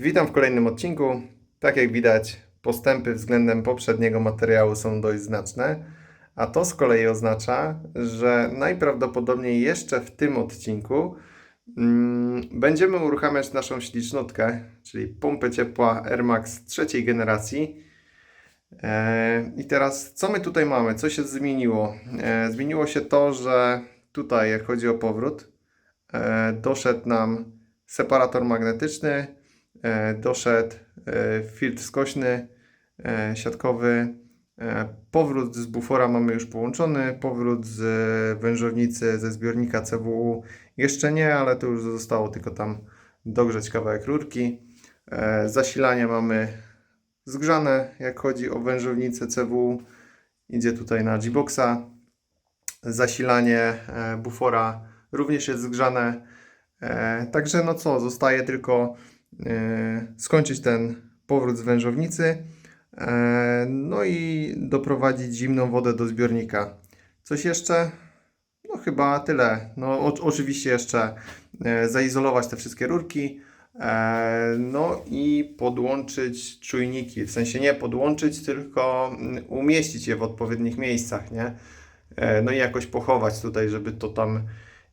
Witam w kolejnym odcinku. Tak jak widać, postępy względem poprzedniego materiału są dość znaczne, a to z kolei oznacza, że najprawdopodobniej jeszcze w tym odcinku mm, będziemy uruchamiać naszą ślicznotkę, czyli pompę ciepła Air Max trzeciej generacji. E, I teraz, co my tutaj mamy? Co się zmieniło? E, Zmieniło się to, że tutaj, jak chodzi o powrót, e, doszedł nam separator magnetyczny, doszedł e, filtr skośny, e, siatkowy, e, powrót z bufora mamy już połączony, powrót z e, wężownicy ze zbiornika CWU jeszcze nie, ale to już zostało tylko tam dogrzeć kawałek rurki. E, Zasilanie mamy zgrzane, jak chodzi o wężownicę CW. Idzie tutaj na G-Boxa. Zasilanie e, bufora również jest zgrzane. E, Także no co, zostaje tylko e, skończyć ten powrót z wężownicy. e, No i doprowadzić zimną wodę do zbiornika. Coś jeszcze? No chyba tyle. No o, oczywiście jeszcze e, zaizolować te wszystkie rurki. E, No i podłączyć czujniki, w sensie nie podłączyć, tylko mm, umieścić je w odpowiednich miejscach, nie? E, No i jakoś pochować tutaj, żeby to tam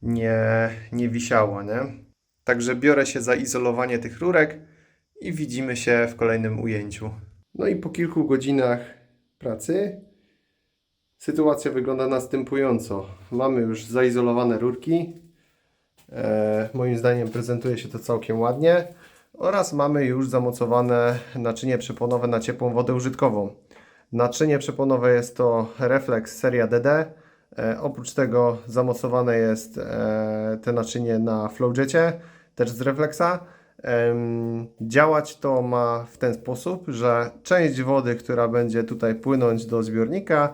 nie, nie wisiało, nie? Także biorę się za izolowanie tych rurek i widzimy się w kolejnym ujęciu. No i po kilku godzinach pracy sytuacja wygląda następująco. Mamy już zaizolowane rurki, E, moim zdaniem prezentuje się to całkiem ładnie. Oraz mamy już zamocowane naczynie przeponowe na ciepłą wodę użytkową. Naczynie przeponowe jest to Reflex seria DD. E, oprócz tego zamocowane jest e, te naczynie na Flowjecie, też z Reflexa. Em, działać to ma w ten sposób, że część wody, która będzie tutaj płynąć do zbiornika,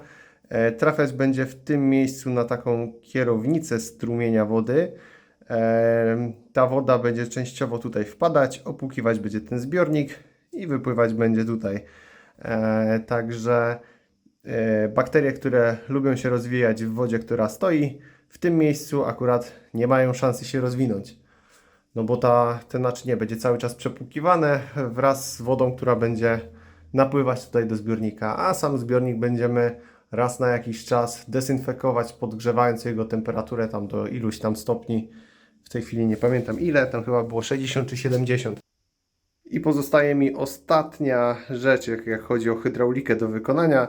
e, trafiać będzie w tym miejscu na taką kierownicę strumienia wody. Ta woda będzie częściowo tutaj wpadać, opłukiwać będzie ten zbiornik i wypływać będzie tutaj. E, Także e, bakterie, które lubią się rozwijać w wodzie, która stoi, w tym miejscu akurat nie mają szansy się rozwinąć. No bo ta, te naczynie będzie cały czas przepłukiwane wraz z wodą, która będzie napływać tutaj do zbiornika, a sam zbiornik będziemy raz na jakiś czas dezynfekować, podgrzewając jego temperaturę tam do iluś tam stopni. W tej chwili nie pamiętam ile, tam chyba było 60 czy 70. I pozostaje mi ostatnia rzecz, jak chodzi o hydraulikę do wykonania,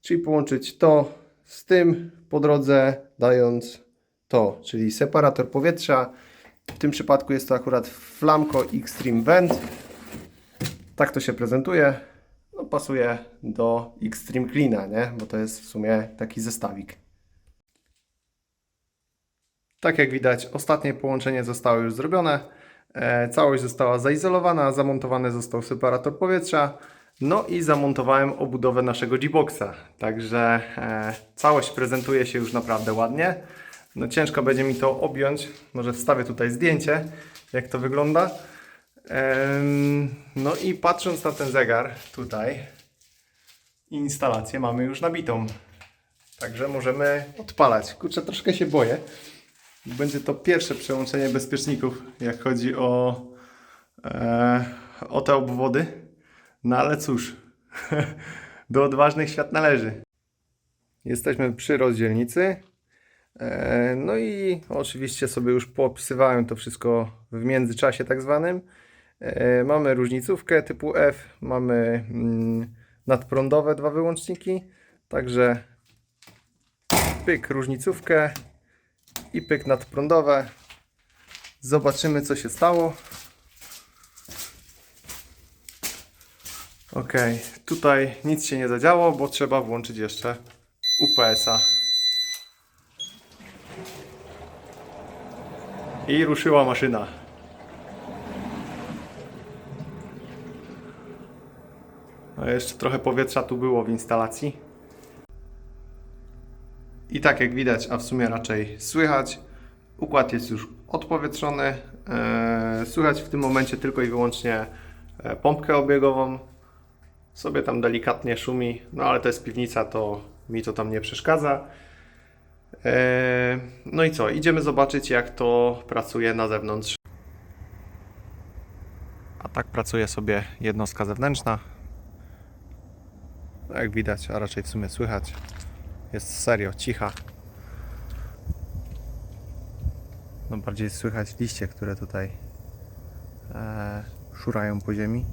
czyli połączyć to z tym po drodze, dając to, czyli separator powietrza. W tym przypadku jest to akurat Flamco Extreme Vent. Tak to się prezentuje. No, pasuje do Extreme Cleana, nie? bo to jest w sumie taki zestawik. Tak jak widać, ostatnie połączenie zostało już zrobione. E, całość została zaizolowana, zamontowany został separator powietrza. No i zamontowałem obudowę naszego G-Boxa. Także e, całość prezentuje się już naprawdę ładnie. No ciężko będzie mi to objąć. Może wstawię tutaj zdjęcie, jak to wygląda. No i patrząc na ten zegar tutaj, instalację mamy już nabitą. Także możemy odpalać. Kurczę, troszkę się boję. Będzie to pierwsze przełączenie bezpieczników, jak chodzi o, e, o te obwody. No ale cóż, do odważnych świat należy. Jesteśmy przy rozdzielnicy. E, no i oczywiście sobie już poopisywałem to wszystko w międzyczasie tak zwanym. E, mamy różnicówkę typu F, mamy mm, nadprądowe dwa wyłączniki. Także pyk różnicówkę i pyk nadprądowe. Zobaczymy co się stało. Ok, tutaj nic się nie zadziało, bo trzeba włączyć jeszcze UPS-a. I ruszyła maszyna. A jeszcze trochę powietrza tu było w instalacji. I tak jak widać, a w sumie raczej słychać, układ jest już odpowietrzony. Eee, Słychać w tym momencie tylko i wyłącznie e, pompkę obiegową. Sobie tam delikatnie szumi, no ale to jest piwnica, to mi to tam nie przeszkadza. Eee, No i co, idziemy zobaczyć jak to pracuje na zewnątrz. A tak pracuje sobie jednostka zewnętrzna. No, Jak widać, a raczej w sumie słychać, jest serio cicha. No bardziej słychać liście, które tutaj e, szurają po ziemi.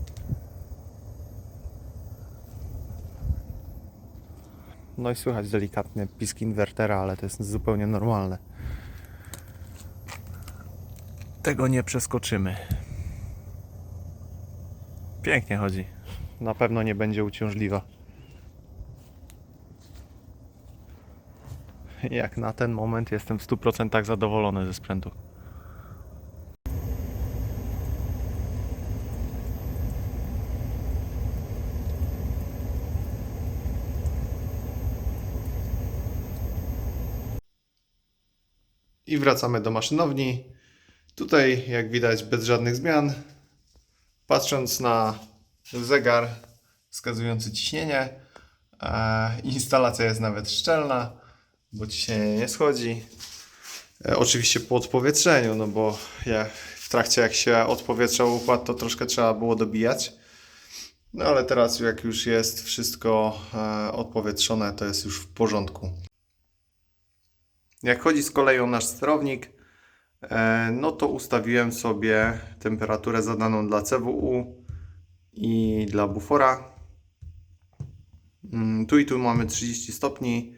No i słychać delikatny pisk inwertera, ale to jest zupełnie normalne. Tego nie przeskoczymy. Pięknie chodzi. Na pewno nie będzie uciążliwa. Jak na ten moment jestem w 100% zadowolony ze sprzętu. I wracamy do maszynowni. Tutaj, jak widać, bez żadnych zmian. Patrząc na zegar wskazujący ciśnienie, e, instalacja jest nawet szczelna, bo ciśnienie nie schodzi. E, oczywiście po odpowietrzeniu, no bo jak, w trakcie jak się odpowietrzał układ, to troszkę trzeba było dobijać. No ale teraz jak już jest wszystko e, odpowietrzone, to jest już w porządku. Jak chodzi z kolei o nasz sterownik, e, no to ustawiłem sobie temperaturę zadaną dla CWU i dla bufora. Mm, Tu i tu mamy 30 stopni,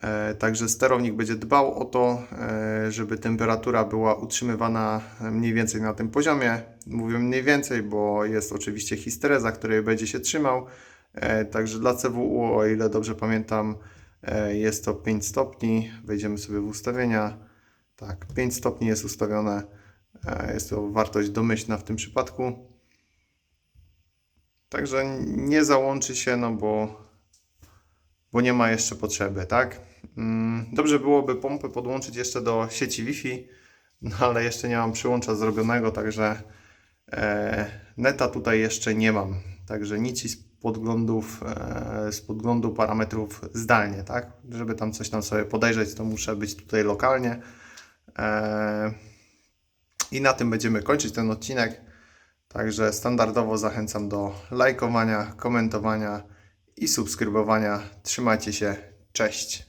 e, także sterownik będzie dbał o to, e, żeby temperatura była utrzymywana mniej więcej na tym poziomie. Mówię mniej więcej, bo jest oczywiście histereza, której będzie się trzymał. Także dla CWU, o ile dobrze pamiętam, jest to 5 stopni. Wejdziemy sobie w ustawienia. Tak, 5 stopni jest ustawione. E, Jest to wartość domyślna w tym przypadku. Także nie załączy się, no bo, bo nie ma jeszcze potrzeby, tak? Mm, Dobrze byłoby pompę podłączyć jeszcze do sieci Wi-Fi, no ale jeszcze nie mam przyłącza zrobionego, także e, neta tutaj jeszcze nie mam. Także nic podglądów, e, z podglądu parametrów zdalnie, tak? Żeby tam coś tam sobie podejrzeć, to muszę być tutaj lokalnie. E, I na tym będziemy kończyć ten odcinek. Także standardowo zachęcam do lajkowania, komentowania i subskrybowania. Trzymajcie się. Cześć.